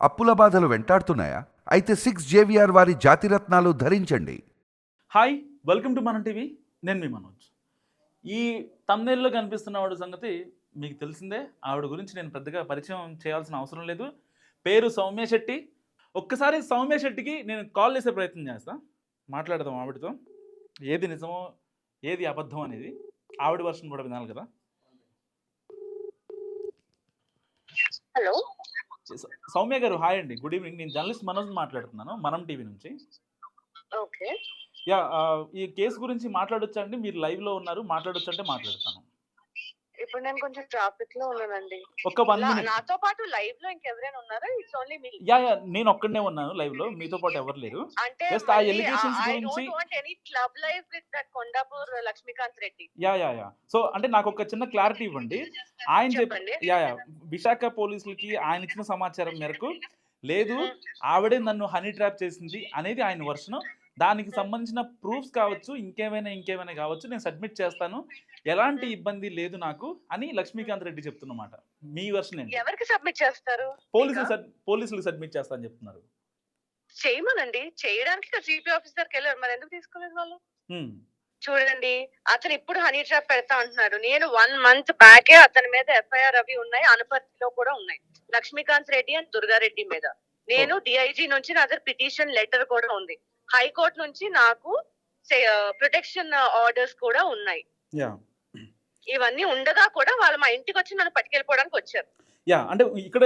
అప్పుల బాధలు వెంటాడుతున్నాయా? అయితే సిక్స్ జేవిఆర్ వారి జాతిరత్నాలు ధరించండి. హాయ్ వెల్కమ్ టు మన టీవీ నేను మీ మనోజ్. ఈ తమ్నేల్లో కనిపిస్తున్న వాడి సంగతి మీకు తెలిసిందే. ఆవిడ గురించి నేను పెద్దగా పరిచయం చేయాల్సిన అవసరం లేదు. పేరు సౌమ్య శెట్టి. ఒక్కసారి సౌమ్య శెట్టికి నేను కాల్ చేసే ప్రయత్నం చేస్తా. మాట్లాడదాం ఆవిడతో. ఏది నిజమో ఏది అబద్ధం అనేది ఆవిడ వర్షన్ కూడా వినాలి కదా. హలో సౌమ్య గారు హాయ్ అండి. Good evening. నేను జర్నలిస్ట్ మనోజ్ మాట్లాడుతున్నాను మనం టీవీ నుంచి. ఓకే. యా ఈ కేసు గురించి మాట్లాడొచ్చా అండి? మీరు లైవ్లో ఉన్నారు మాట్లాడొచ్చు అంటే మాట్లాడతాను. ఇప్పుడు నేను కొంచెం ట్రాఫిక్లో ఉన్నానండి. ఒక్క వన్ మినిట్ నాతో పాటు లైవ్లో ఇంకెవరైనా ఉన్నారా? It's only me yeah yeah నేను ఒక్కడనే ఉన్నాను లైవ్లో. మీతో పాటు ఎవరు లేరు. అంటే Just ఆ ఐ గురించి- want any club live with that Kondapur Lakshmikanth Reddy yeah yeah yeah. So అంటే నాకు ఒక చిన్న క్లారిటీ ఇవ్వండి. ఆయన చెప్ చెప్పండి. Yeah yeah. విశాఖ పోలీసులకి ఆయన ఇచ్చిన సమాచారం మేరకు లేదు ఆవిడే నన్ను హనీ ట్రాప్ చేసింది అనేది ఆయన వర్షన్ దానికి సంబంధించిన ప్రూఫ్స్ కావచ్చు ఇంకేమైనా ఇంకేమైనా కావచ్చు నేను సబ్మిట్ చేస్తాను. ఎలాంటి ఇబ్బంది లేదు నాకు అని లక్ష్మీకాంత్ రెడ్డి చెప్తున్నమాట. మీ వర్షన్ ఎవరికి సబ్మిట్ చేస్తారు? పోలీసులు పోలీసులకు సబ్మిట్ చేస్తాను చెప్తున్నారు. చేయమనండి. చేయడానికి జీపీ ఆఫీసర్కి వెళ్ళారు. మరి ఎందుకు తీసుకోలేదు వాళ్ళు. చూడండి అతను ఇప్పుడు హనీ ట్రాప్ పెడతా అంటున్నాడు. నేను వన్ మంత్ బ్యాకే అతని మీద ఎఫ్ఐఆర్ అవి ఉన్నాయి అనుపతిలో కూడా ఉన్నాయి. లక్ష్మీకాంత్ రెడ్డి అండ్ దుర్గారెడ్డి మీద. నేను డిఐజీ నుంచి నా దగ్గర పిటిషన్ లెటర్ కూడా ఉంది. హైకోర్టు నుంచి నాకు ప్రొటెక్షన్ ఆర్డర్స్ కూడా ఉన్నాయి. ఇవన్నీ ఉండగా కూడా వాళ్ళు మా ఇంటికి వచ్చి నన్ను పట్టుకెళ్ళిపోవడానికి వచ్చారు. యా అంటే ఇక్కడ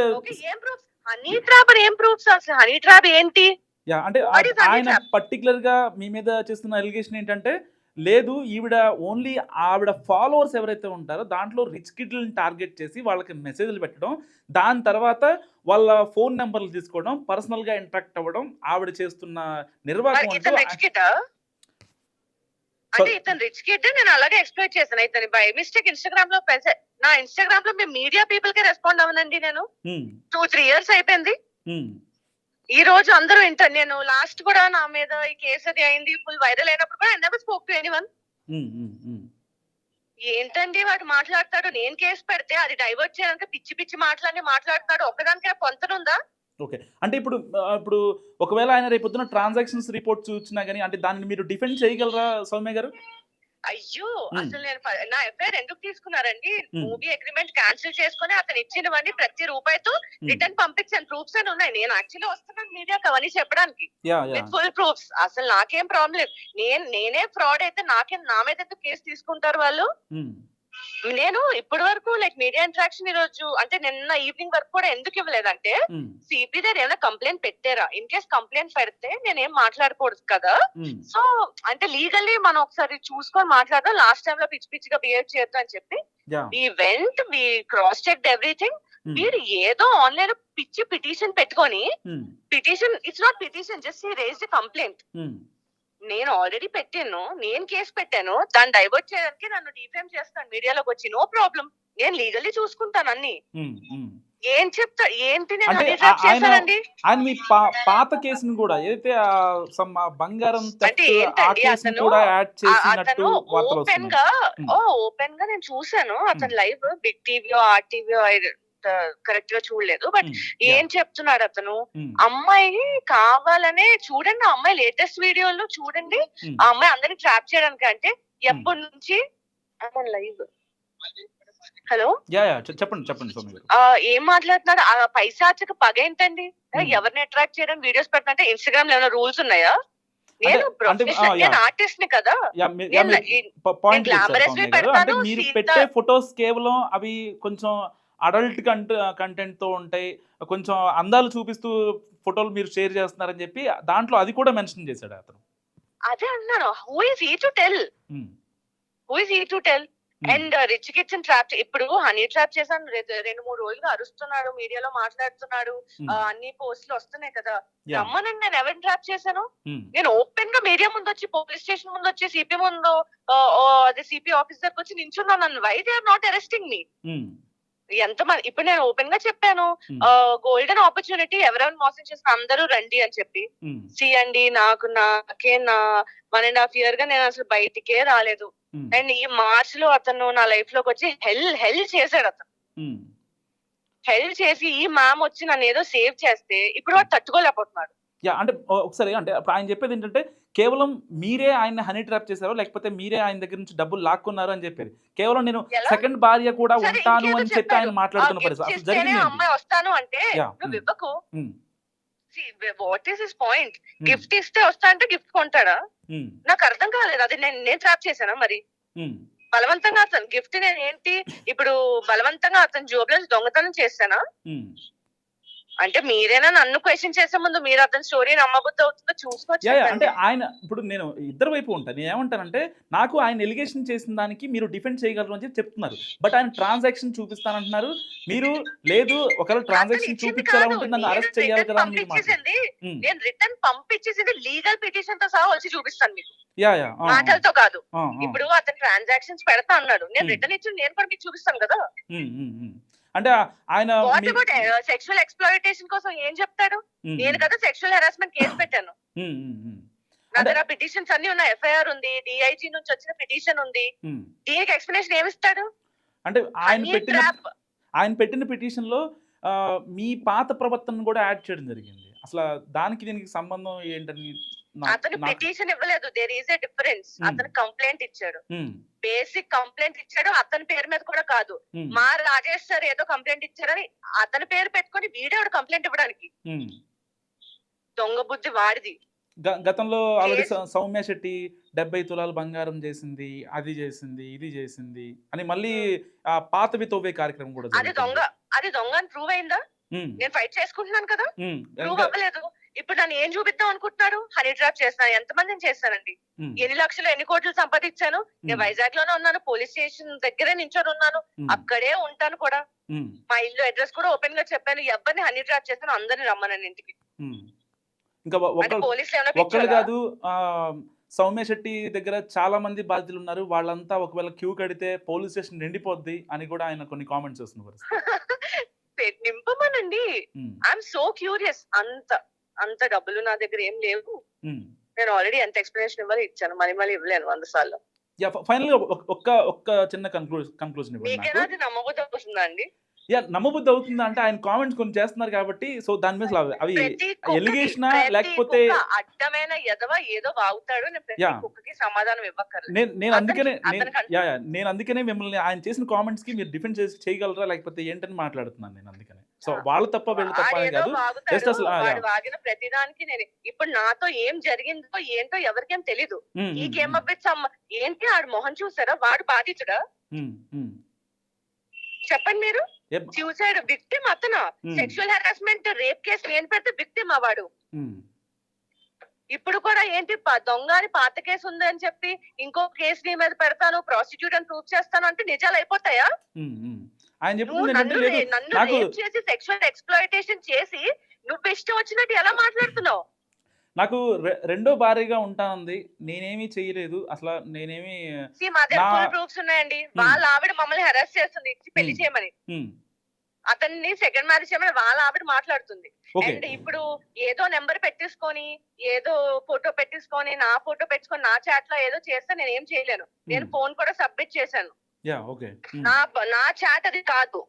ఏం ప్రూఫ్స్? హనీ ట్రాప్ అని ఏం ప్రూఫ్స్ అసలు? హనీ ట్రాప్ ఏంటి? యా అంటే ఆయన? పర్టికులర్గా మీ మీద చేస్తున్న అలిగేషన్ ఏంటంటే లేదు ఈవిడ ఓన్లీ ఆవిడ ఫాలోవర్స్ ఎవరైతే ఉంటారో దాంట్లో రిచ్ కిడ్లను టార్గెట్ చేసి వాళ్ళకి మెసేజ్లు పెట్టడం దాని తర్వాత వాళ్ళ ఫోన్ నెంబర్లు తీసుకోవడం పర్సనల్గా ఇంటరాక్ట్ అవ్వడం ఆవిడ చేస్తున్న నిర్వాహకం అంటూ ఇతను రిచ్ కిడ్ నేను అలాగే ఎక్స్ప్లెయిన్ చేశాను ఇతని బై మిస్టేక్ ఇన్స్టాగ్రామ్లో నా ఇన్స్టాగ్రామ్లో మేము మీడియా పీపుల్ కే రెస్పాండ్ అవనండి నేను. టూ త్రీ ఇయర్స్ అయిపోయింది. హ్మ్, ఈ రోజు అందరూ ఇంటర్ నేను లాస్ట్ కూడా నా మీద ఈ కేసు అది అయింది ఫుల్ వైరల్ అయినప్పుడు కూడా నెవర్ స్పోక్ టు ఎనీవన్. ఏంటండి వాడు మాట్లాడతాడు? నేను కేసు పెడితే అది డైవర్ట్ చేయడానికి పిచ్చి పిచ్చి మాటలన్నీ మాట్లాడతాడు ఒక్కదానికి పొంతనుందా? ఓకే. అంటే ఇప్పుడు ఇప్పుడు ఒకవేళ ఆయన రేపు పొద్దున ట్రాన్సాక్షన్స్ రిపోర్ట్ చూసినా కానీ అంటే దాన్ని మీరు డిఫెండ్ చేయగలరా సౌమ్య గారు? అయ్యో. అసలు నేను నా ఎఫ్ఐఆర్ ఎందుకు తీసుకున్నారండి. మూవీ అగ్రిమెంట్ క్యాన్సిల్ చేసుకుని అతను ఇచ్చినవన్నీ ప్రతి రూపాయితో. రిటర్న్ పంపించాను. ప్రూఫ్స్ అని ఉన్నాయి. నేను యాక్చువల్లీ వస్తున్నాను మీడియాకి అవన్నీ చెప్పడానికి. With full proofs. అసలు నాకేం ప్రాబ్లం నేను నేనే ఫ్రాడ్ అయితే నాకేం నా మీద ఎందుకు కేసు తీసుకుంటారు వాళ్ళు? నేను ఇప్పటి వరకు లైక్ మీడియా ఇంటరాక్షన్ ఈ రోజు అంటే నిన్న ఈవినింగ్ వరకు కూడా ఎందుకు ఇవ్వలేదంటే సిపి దగ్గర ఏమైనా కంప్లైంట్ పెట్టారా? ఇన్ కేస్ కంప్లైంట్ పెడితే నేనేం మాట్లాడకూడదు కదా. సో అంటే లీగల్లీ మనం ఒకసారి చూసుకొని మాట్లాడదాం. లాస్ట్ టైం లో పిచ్చి పిచ్చిగా బిహేవ్ చేయొద్దు అని చెప్పి ఈ went we cross check everything మీరు ఏదో ఆన్లైన్ పిచ్చి పిటిషన్ పెట్టుకొని petition it's not petition just raise complaint. నేను ఆల్రెడీ పెట్టాను నేను కేసు పెట్టాను దాన్ని డైవర్ట్ చేయడానికి నన్ను డిఫేమ్ చేస్తాను మీడియాలోకి వచ్చి నో ప్రాబ్లం నేను లీగల్లీ చూసుకుంటాను అన్ని. ఏం చెప్తా ఏంటి నేను ఆయన- చేశానండి ఆయన మీ పాత కేసును కూడా ఏదైతే బంగారం అంటే ఏంటండి అతను- కూడా యాడ్ ఆ- చేసినట్టు అతను ఓపెన్గా. ఓ ఓపెన్గా నేను చూసాను అతను. లైవ్ బిగ్ టీవీ ఆర్టీవీ కరెక్ట్గా చూడలేదు. బట్ ఏం చెప్తున్నాడు అతను? అమ్మాయి కావాలనే చూడండి ఆ అమ్మాయి లేటెస్ట్ వీడియోలో చూడండి. ఆ అమ్మాయి అందరిని ట్రాప్ చేయడానికి అంటే ఎప్పటి నుంచి? Live hello? చెప్పండి చెప్పండి ఏం మాట్లాడుతున్నాడు? ఆ పైశాచిక పగ ఏంటండి. ఎవరిని అట్రాక్ట్ చేయడానికి వీడియోస్ పెడుతుంటే ఇన్స్టాగ్రామ్లో ఏమైనా రూల్స్ ఉన్నాయా. ఆర్టిస్ట్ పాయింట్ మీరు పెట్టే ఫొటోస్ కేవలం అవి కొంచెం అడల్ట్ కంట కంటెంట్తో ఉంటాయి. కొంచెం అందాలు చూపిస్తూ ఫోటోలు మీరు షేర్ చేస్తున్నారని చెప్పి దాంట్లో అది కూడా మెన్షన్ చేశాడు అతను. అదే అన్నాను. Who is he to tell who is he to tell and rich kids trap ఇప్పుడు హనీ ట్రాప్ చేశాను. రెండు మూడు రోజులుగా అరుస్తున్నాడు మీడియాలో మాట్లాడుతున్నాడు. అన్ని పోస్టులు వస్తున్నాయి కదా. యా, రమ్మనండి నేను ఎవరిని ట్రాప్ చేశాను? నేను ఓపెన్గా మీడియా ముందు వచ్చి పోలీస్ స్టేషన్ ముందు వచ్చి సిపి ముందు అదే సిపి ఆఫీస్ దగ్గర వచ్చి నించున్నాను నన్ను. Why they are not arresting me hmm, ఎంత మంది ఇప్పుడు నేను ఓపెన్గా చెప్పాను. గోల్డెన్ ఆపర్చునిటీ ఎవరెవరు మోసం చేసిన అందరూ రండి అని చెప్పి. హ్మ్, సి అండి నాకు నాకే నా వన్ అండ్ హాఫ్ ఇయర్గా నేను అసలు బయటికే రాలేదు. అండ్ ఈ మార్చ్లో అతను నా లైఫ్లోకి వచ్చి హెల్ హెల్ చేశాడు అతను. హెల్ప్ చేసి ఈ మ్యామ్ వచ్చి నన్ను ఏదో సేవ్ చేస్తే ఇప్పుడు వాడు తట్టుకోలేకపోతున్నాడు. యా అంటే ఒకసారి అంటే అప్పుడు ఆయన చెప్పేది ఏంటంటే కేవలం మీరే ఆయన హనీ ట్రాప్ చేశారో లేకపోతే మీరే ఆయన దగ్గర నుంచి డబ్బులు లాక్కున్నారు అని చెప్పేది. కేవలం నేను? సెకండ్ భార్య కూడా ఉంటాను అని చెప్పి ఆయన. మాట్లాడుతున్న పరిస్థితి. జరిగింది వస్తాను అంటే what is his point gift ఇస్తే వస్తా అంటే గిఫ్ట్ కొంటాడా? నాకు అర్థం కాలేదు. అది నేను నేను ట్రాప్ చేశానా మరి? బలవంతంగా అతను గిఫ్ట్ నేను ఏంటి? ఇప్పుడు బలవంతంగా అతని జోబులో నుంచి దొంగతనం చేశానా ఉమ్. అంటే మీరేనా నన్ను క్వశ్చన్ చేసే ముందు మీరు అతని స్టోరీ నమ్మబుద్ధి అవుతుందో చూసుకోవచ్చు అంటే. ఆయన ఇప్పుడు నేను ఇద్దరు వైపు ఉంటాను నేను ఏమంటానంటే నాకు ఆయన ఎలిగేషన్ చేసిన దానికి మీరు డిఫెండ్ చేయగలరు అని చెప్పి చెప్తున్నారు బట్ ఆయన ట్రాన్సాక్షన్ చూపిస్తానంటున్నారు మీరు లేదు ఒకవేళ ట్రాన్సాక్షన్ చూపించేలా. ఉంటుంది నన్ను నేను అరెస్ట్ చేయాలి కదా అని నేను రిటర్న్ పంపించేసింది లీగల్ పిటిషన్తో సహా వచ్చి చూపిస్తాను మీకు మాటలతో కాదు. ఇప్పుడు అతను ట్రాన్సాక్షన్స్ పెడతా అన్నాడు నేను. రిటర్న్ ఇచ్చి నేను కూడా మీకు చూపిస్తాను కదా. అంటే ఆయన సెక్షువల్ ఎక్స్ప్లాయిటేషన్ కోసం ఏం చెప్తాడు? నేను కదా సెక్షువల్ హెరాస్మెంట్ కేసు పెట్టాను. నా దగ్గర పిటిషన్స్ అన్ని ఉన్నాయి. ఎఫ్ఐఆర్ ఉంది డిఐజీ నుంచి వచ్చిన పిటిషన్ ఉంది. దీనికి ఎక్స్ప్లెనేషన్ ఏమిస్తాడు? అంటే ఆయన పెట్టిన ఆయన పెట్టిన పిటిషన్లో మీ పాత ప్రవర్తన కూడా యాడ్ చేయడం జరిగింది. అసలు దానికి దీనికి సంబంధం ఏంటని అతను పిటిషన్ ఇవ్వలేదు. There is a difference Hmm. అతను కంప్లైంట్ ఇచ్చాడు. బేసిక్ కంప్లైంట్ ఇచ్చాడు. అతని పేరు మీద కూడా కాదు. ఉమ్, మా రాజేష్ సార్ ఏదో కంప్లైంట్ ఇచ్చారని అతని పేరు పెట్టుకొని వీడే కంప్లైంట్ ఇవ్వడానికి. ఉమ్. దొంగ బుద్ధి వాడిది. గతంలో ఆల్రెడీ సౌమ్య శెట్టి డెబ్బై తులాలు బంగారం చేసింది అది చేసింది ఇది చేసింది అని మళ్ళీ ఆ పాతవి తవ్వే కార్యక్రమం కూడా అది. దొంగ అది దొంగ అని ప్రూవ్ అయిందా? నేను ఫైట్ చేసుకుంటున్నాను కదా. ప్రూవ్ అవ్వలేదు. ఇప్పుడు నన్ను ఏం చూపిద్దాం అనుకుంటున్నాడు హనీ ట్రాప్ చేస్తున్నాను ఎంతమందిని చేస్తానండి ఉమ్, ఎన్ని లక్షలు ఎన్ని కోట్లు సంపాదించాను? నేను వైజాగ్లోనే ఉన్నాను పోలీస్ స్టేషన్ దగ్గరే నించొని ఉన్నాను. అక్కడే ఉంటాను కూడా. మా ఇల్లు అడ్రస్ కూడా ఓపెన్గా చెప్పాను. ఎవరిని హనీ ట్రాప్ చేస్తాను అందరిని రమ్మనండి ఇంటికి. ఇంకా ఒ- అంటే ఒక్కళ్ళు పోలీసులు ఏమైనా ఒక్కళ్ళు పిచ్చోళ్ళా? కాదు సౌమ్య శెట్టి దగ్గర చాలా మంది బాధితులు ఉన్నారు. వాళ్ళంతా ఒకవేళ క్యూ కడితే పోలీస్ స్టేషన్ నిండిపోద్ది అని కూడా ఆయన కొన్ని కామెంట్స్ వస్తున్నారు నింపమనండి. ఐఎమ్ సో క్యూరియస్ అంత. అంత డబ్బులు నా దగ్గర ఏం లేవు. నేను ఆల్రెడీ ఎంత ఎక్స్ప్లెనేషన్ ఇవ్వాలి ఇచ్చాను. మళ్ళీ మళ్ళీ ఇవ్వలేను వంద సార్లు. యా ఫైనల్గా ఒక్క- ఒక్క చిన్న ఇవ్వండి మీకేనా అది నమ్మబుద్ధి వస్తుందా అండి? యా నమ్మబుద్ధి అవుతుందా అంటే ఆయన కామెంట్స్ కొన్ని చేస్తున్నారు కాబట్టి సో దాని మీద అవి ఎలిగేషనా లేకపోతే అడ్డమైన ఎదవ ఏదో వాగుతాడు సమాధానం ఇవ్వక్కర్లేదు. నేను నేను అందుకనే నేను అందుకనే మిమ్మల్ని ఆయన చేసిన కామెంట్స్కి మీరు డిఫెండ్ చేసి చేయగలరా లేకపోతే ఏంటని మాట్లాడుతున్నాను నేను అందుకనే. సో వాళ్ళు తప్ప వీళ్ళు తప్ప అని కాదు. Just అసలు. వాగిన ప్రతిదానికి నేను ఇప్పుడు నాతో ఏం జరిగిందో ఏంటో ఎవరికేం తెలీదు. అబ్బిట్స్ అమ్మ ఏంటి ఆడు మొహం చూసారా? వాడు బాధితుడా. చెప్పండి మీరు. చూసాడు. విక్టిమ్ అతను. సెక్షువల్ హెరాస్మెంట్ రేప్ కేసు నేను పెడితే విక్టిమ్ వాడు. ఉమ్, ఇప్పుడు కూడా ఏంటి? ప- దొంగ అని పాత కేసు ఉంది అని చెప్పి ఇంకో కేసు నీ మీద పెడతాను ప్రాసిక్యూట్ అని ప్రూవ్ చేస్తాను అంటే నిజాలు అయిపోతాయా. ఆయన చెప్తుంది నన్ను నాకు- చేసి సెక్షువల్ ఎక్స్ప్లాయిటేషన్ చేసి నువ్వు ఇష్టం వచ్చినట్టు ఎలా మాట్లాడుతున్నావు? నాకు రెండో భార్యగా ఉంటానంది. నేనేమీ చేయలేదు. అసలు నేనేమి ప్రూఫ్స్ ఉన్నాయండి. వాళ్ళ ఆవిడ మమ్మల్ని హెరాస్ చేస్తుంది. ఇచ్చి పెళ్ళి. చేయమని. అతన్ని సెకండ్ మ్యారేజ్ చేయమని వాళ్ళ ఆవిడ మాట్లాడుతుంది. అండ్ ఇప్పుడు ఏదో నెంబర్ పెట్టేసుకొని ఏదో ఫోటో పెట్టేసుకొని నా ఫోటో పెట్టుకొని నా చాట్లో ఏదో చేస్తే నేను ఏం చేయలేను. నేను ఫోన్ కూడా సబ్మిట్ చేశాను. Yeah okay um. నా నా చాట్ అది కాదు.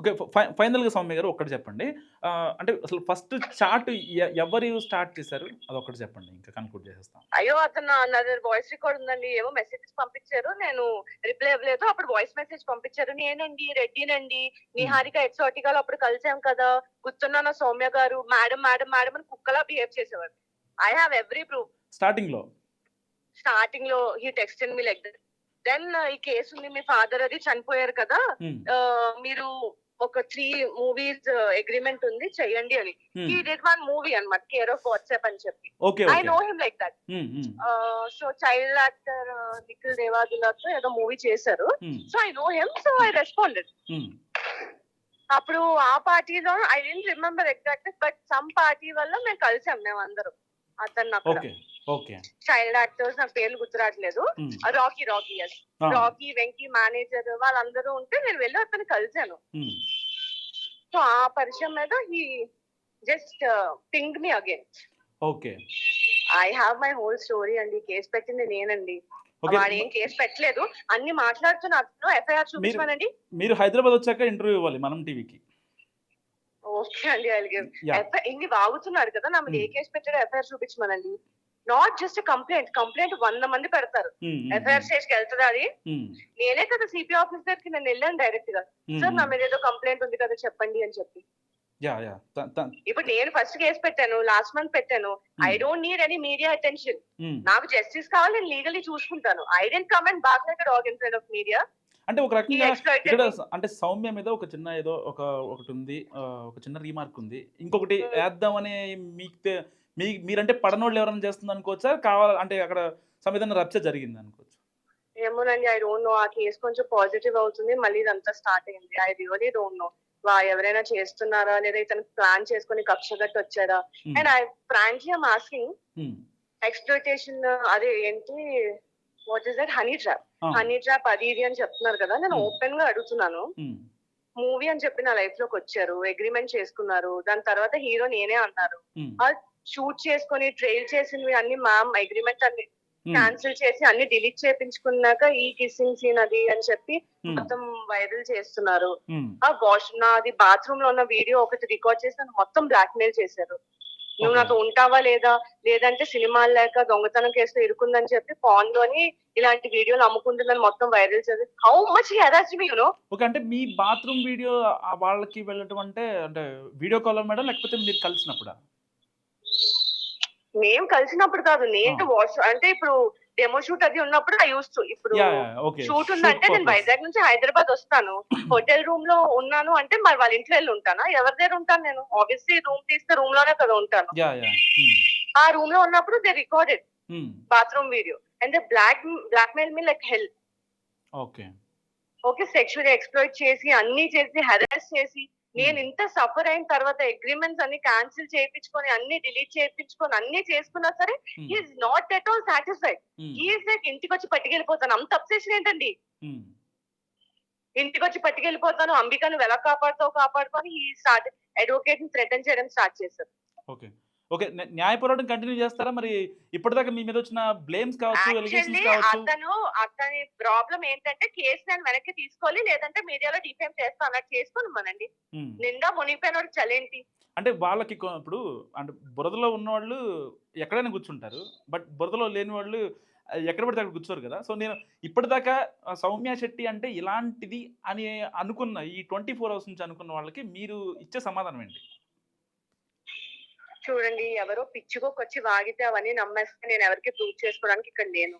ఓకే ఫై- ఫైనల్గా సౌమ్య గారు ఒక్కటి చెప్పండి. అంటే అసలు ఫస్ట్ చాట్ ఎవరు స్టార్ట్ చేశారు? అది ఒక్కటి చెప్పండి ఇంకా కన్క్లూడ్ చేసేస్తాం. అయ్యో అతను నా వాయిస్ రికార్డ్ ఉందండి. ఏమో మెసేజెస్ పంపించారు. నేను రిప్లై ఇవ్వలేదు అప్పుడు వాయిస్ మెసేజ్ పంపించారు. నేనండి రెడ్డినండి. నిహారిక ఎక్సోటికాలో అప్పుడు కలిసాం కదా. గుర్తున్నాను సౌమ్య గారు? మేడం మేడం మేడం అని కుక్కలా బిహేవ్ చేసేవారు ఐ హావ్ ఎవ్రీ ప్రూఫ్ స్టార్టింగ్లో? స్టార్టింగ్లో he text me like then ఈ కేసు ఉంది మీ ఫాదర్ అది చనిపోయారు కదా మీరు ఒక త్రీ మూవీస్ అగ్రిమెంట్ ఉంది చెయ్యండి అని. హీ డిడ్ వన్ మూవీ అన్నమాట కేర్ ఆఫ్ వాట్సాప్ అని చెప్పి. I know him like that so child actor Nikhil దేవాదులతో ఏదో మూవీ చేశారు. So I know him so I responded అప్పుడు ఆ పార్టీలో I didn't remember exact but some party వల్ల మేము కలిసాం మేము అందరం. అతను అక్కడ. చైల్డ్ యాక్టర్స్ నాకు పేర్లు గుర్తురాట్లేదు Rocky Rocky yes Rocky Venky manager వాళ్ళందరూ ఉంటే నేను వెళ్ళి అతను కలిసాను ఉమ్, సో ఆ పరిచయం మీద he just ping me again. Okay. I have my whole story అండి. కేసు పెట్టింది నేనండి. వాడు ఏం కేసు పెట్టలేదు. అన్ని మాట్లాడుతున్న. ఎఫ్ఐఆర్ చూపించమనండి. మీరు హైదరాబాద్ వచ్చాక ఇంటర్వ్యూ ఇవ్వాలి మనం టీవీకి. ఓకే అండి అలాగే ఇన్ని వాగుతున్నారు కదా నా ఏ. కేసు పెట్టారో ఎఫ్ఐఆర్ చూపించమనండి. నాట్ జస్ట్ కంప్లైంట్ కంప్లైంట్ వంద మంది పెడతారు. ఎఫ్ఐఆర్ స్టేజ్కి వెళ్తుందా అది? నేనే కదా సిపి ఆఫీసర్కి నేను వెళ్ళాను డైరెక్ట్గా సార్ నా మీద ఏదో కంప్లైంట్ ఉంది కదా చెప్పండి అని చెప్పి. ఇప్పుడు నేను ఫస్ట్ కేసు పెట్టాను లాస్ట్ మంత్ పెట్టాను. I don't need any media attention నాకు జస్టిస్ కావాలి నేను లీగలీ చూసుకుంటాను. I didn't comment dog inside of media అంటే ఒక రకంగా ఇక్కడ అంటే సౌమ్య మీద ఒక చిన్న ఏదో ఒక ఒకటి ఉంది ఒక చిన్న రీమార్క్ ఉంది. ఇంకొకటి Hmm. వేద్దామని మీకు మీ మీరంటే పడనోళ్ళు ఎవరైనా చేస్తుంది అనుకోవచ్చా? కావాలి అంటే అక్కడ సంవిధానం రచ్చ జరిగింది అనుకోవచ్చు. ఏమోనండి ఐ డోంట్ నో ఆ కేసు కొంచెం పాజిటివ్ అవుతుంది. మళ్ళీ ఇదంతా స్టార్ట్ అయింది. ఐ రియలీ డోంట్ నో వా ఎవరైనా చేస్తున్నారా? లేదా ఇతను ప్లాన్ చేసుకొని కక్ష కట్టి వచ్చారా Hmm. And I frankly I'm asking Hmm. Exploitation అదే ఏంటి? What is that honey trap. Honey trap అది ఇది అని చెప్తున్నారు కదా? నేను Hmm. ఓపెన్గా అడుగుతున్నాను. Hmm. మూవీ అని చెప్పి నా లైఫ్లోకి వచ్చారు. అగ్రిమెంట్ చేసుకున్నారు. దాని తర్వాత హీరో నేనే అన్నారు. Hmm. షూట్ చేసుకొని ట్రైల్ చేసినవి అన్ని మ్యామ్ అగ్రిమెంట్ అన్ని Hmm. క్యాన్సిల్ చేసి అన్ని డిలీట్ చేపించుకున్నాక ఈ కిస్సింగ్ సీన్ అది అని చెప్పి Hmm. మొత్తం వైరల్ చేస్తున్నారు Hmm. ఆ వాష్ నాది బాత్రూమ్లో ఉన్న వీడియో ఒకటి రికార్డ్ చేసి నన్ను మొత్తం బ్లాక్ మెయిల్ చేశారు నువ్వు. నాతో ఉంటావా లేదా లేదంటే సినిమాలు లేక దొంగతనం కేసులో ఇరుకుందని చెప్పి ఫోన్లోని ఇలాంటి వీడియోలు అమ్ముకుంటుందని మొత్తం వైరల్ చేసి హౌ మచ్ యూనో ఓకే అంటే మీ బాత్రూమ్ వీడియో వాళ్ళకి వెళ్ళటం అంటే అంటే వీడియో కాల్ మేడం లేకపోతే మీరు కలిసినప్పుడా మేము కలిసినప్పుడు కాదు నేను వాష్ అంటే ఇప్పుడు డెమో షూట్ అది ఉన్నప్పుడు ఐ యూస్ ఇప్పుడు యా ఓకే. షూట్ ఉందంటే నేను వైజాగ్ నుంచి హైదరాబాద్ వస్తాను. హోటల్ రూమ్లో ఉన్నాను అంటే మరి వాళ్ళ ఇంట్లో వెళ్ళి ఉంటానా? ఎవరి దగ్గర ఉంటాను నేను? ఆబ్వియస్లీ రూమ్ తీస్తే రూమ్లోనే కదా ఉంటాను. ఆ రూమ్లో ఉన్నప్పుడు they recorded bathroom video and they black blackmail me like help okay. Okay sexual exploit చేసి అన్ని చేసి హెరాస్ చేసి నేను ఇంత సఫర్ అయిన తర్వాత అగ్రిమెంట్స్ అన్ని క్యాన్సిల్ చేయించుకొని అన్ని డిలీట్ చేయించుకొని అన్ని చేసుకున్నా సరే is not at all satisfied is like ఇంటికి వచ్చి పట్టుకెళ్ళిపోతాను. అంత అప్సెషన్ ఏంటండి? ఇంటికి వచ్చి పట్టుకెళ్ళిపోతాను. అంబిక నువ్వు ఎలా కాపాడుతావు కాపాడుకొని ఈ స్టార్ట్ అడ్వకేట్ని థ్రెటన్ చేయడం స్టార్ట్ చేశారు. ఓకే ఓకే న్యా- న్యాయ పోరాటం కంటిన్యూ చేస్తారా? మరి ఇప్పటిదాకా మీ మీద వచ్చిన బ్లేమ్స్ కావచ్చు ఎలిగేషన్స్ కావచ్చు. అతను అతని ప్రాబ్లం ఏంటంటే కేసు నేను వెనక్కి తీసుకోవాలి లేదంటే మీడియాలో డిఫేమ్ చేస్తా అన్నట్టు చేసుకొని మనండి. నిండా మునిగిపోయిన చలేంటి. అంటే వాళ్ళకి ఇప్పుడు అంటే బురదలో ఉన్నవాళ్ళు ఎక్కడైనా కూర్చుంటారు బట్ బురదలో లేని వాళ్ళు ఎక్కడ పడితే అక్కడ కూర్చోరు కదా. సో నేను ఇప్పటిదాకా సౌమ్య శెట్టి అంటే ఇలాంటిది అని అనుకున్న ఈ ట్వంటీ ఫోర్ అవర్స్ నుంచి అనుకున్న వాళ్ళకి మీరు ఇచ్చే సమాధానం ఏంటి? చూడండి ఎవరో పిచ్చుకోకొచ్చి వాగితే అవన్నీ నమ్మేస్తే నేను ఎవరికి ప్రూవ్ చేసుకోవడానికి ఇక్కడ లేను.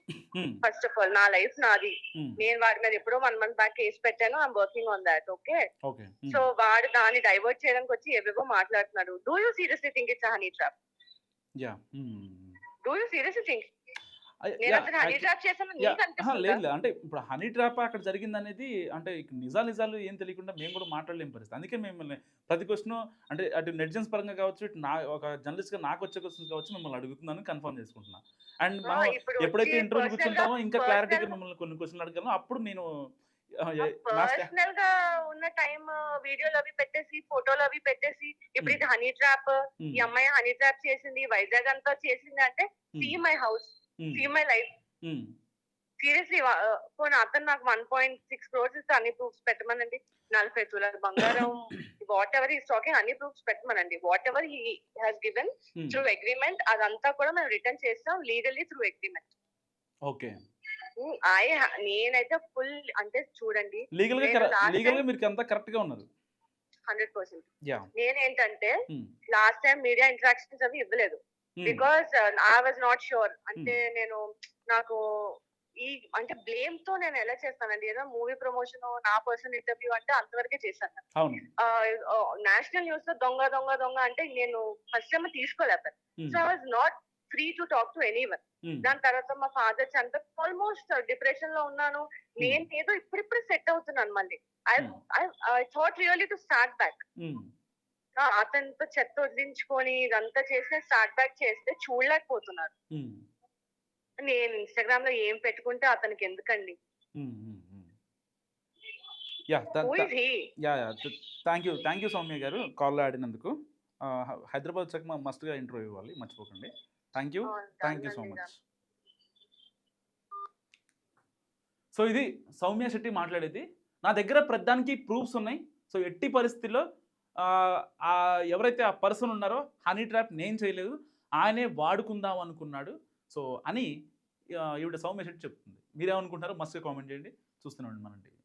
ఫస్ట్ ఆఫ్ ఆల్ నా లైఫ్ నాది. ఉమ్, నేను వాడి మీద ఎప్పుడో వన్ మంత్ బ్యాక్ కేసు పెట్టాను. I'm working on that okay so వాడు దాన్ని డైవర్ట్ చేయడానికి వచ్చి ఏవేవో మాట్లాడుతున్నాడు. Do you seriously think it's honey trap. Do you seriously think లేదు లేదు. అంటే ఇప్పుడు హనీ ట్రాప్ అక్కడ జరిగింది అనేది అంటే నిజాలు నిజాలు ఏం తెలియకుండా మేము కూడా మాట్లాడలేం పరిస్థితి. అందుకే మిమ్మల్ని ప్రతి క్వశ్చన్ అంటే అటు నెటిజన్స్ పరంగా కావచ్చు ఇటు నా ఒక జర్నలిస్ట్గా నాకు వచ్చే క్వశ్చన్స్ కావచ్చు మిమ్మల్ని అడుగుతున్నాను కన్ఫర్మ్ చేసుకుంటున్నా. అండ్ మనం ఎప్పుడైతే ఇంటర్వ్యూ కూర్చుంటామో ఇంకా క్లారిటీగా మిమ్మల్ని కొన్ని క్వశ్చన్లు అడగలను అప్పుడు నేను పర్సనల్గా ఉన్న టైం వీడియోలు అవి పెట్టేసి ఫోటోలు అవి పెట్టేసి ఇప్పుడు. ఇది హనీ ట్రాప్ ఈ అమ్మాయి హనీ ట్రాప్ చేసింది వైజాగ్ అంతా చేసింది అంటే see my house um, see my life seriously పోనీ అతను నాకు వన్ పాయింట్ సిక్స్ క్రోర్స్ ఇస్తే అన్ని ప్రూఫ్స్ పెట్టమనండి. నలభై తులాల బంగారం వాట్ ఎవర్ ఈస్ టాకింగ్ అన్ని proofs పెట్టమనండి. Whatever he has given through agreement అదంతా కూడా మేము రిటర్న్ చేస్తాం legally through agreement okay I నేనైతే ఫుల్ అంటే చూడండి లీగల్గా లీగల్గా మీరు అంతా కరెక్ట్గా ఉన్నారు? హండ్రెడ్ పర్సెంట్ నేనేంటంటే లాస్ట్ టైం మీడియా ఇంటరాక్షన్స్ అవి ఇవ్వలేదు. Because I was not sure అంటే నేను నాకు ఈ అంటే బ్లేమ్తో నేను ఎలా చేస్తానండి? ఏదో మూవీ ప్రమోషన్ నా పర్సనల్ ఇంటర్వ్యూ అంటే అంతవరకే చేశాను. నేషనల్ న్యూస్లో దొంగ దొంగ దొంగ అంటే నేను ఫస్ట్ టైం తీసుకోలేకపోయాను ఉమ్, so I was not free to talk to anyone um, దాని తర్వాత మా ఫాదర్ చంత ఆల్మోస్ట్ డిప్రెషన్లో ఉన్నాను. నేను ఏదో ఇప్పుడిప్పుడు సెట్ అవుతున్నాను మళ్ళీ. I Hmm. I thought really to start back అతనితో చెత్త వదిలించుకొని ఇదంతా చేసి స్టార్ట్ బ్యాక్ చేస్తే చూడలేకపోతున్నాడు ఉమ్, నేను ఇన్స్టాగ్రామ్లో ఏం పెట్టుకుంటే అతనికి ఎందుకండి? Thank you thank you Soumya గారు కాల్లో ఆడినందుకు. హైదరాబాద్ వచ్చాక మా మస్ట్గా ఇంటర్వ్యూ ఇవ్వాలి మర్చిపోకండి. Thank you thank you so much so ఇది సౌమ్య శెట్టి మాట్లాడేది. నా దగ్గర ప్రధానికి ప్రూఫ్స్ ఉన్నాయి. సో ఎట్టి పరిస్థితుల్లో ఆ ఎవరైతే ఆ పర్సన్ ఉన్నారో హనీ ట్రాప్ నేను చేయలేదు ఆయనే వాడుకుందాం అనుకున్నాడు. సో అని ఈవిడ సౌమ్య చెప్తుంది. మీరేమనుకుంటున్నారో మస్తుగా కామెంట్ చేయండి. చూస్తున్నాం మనం టీవీ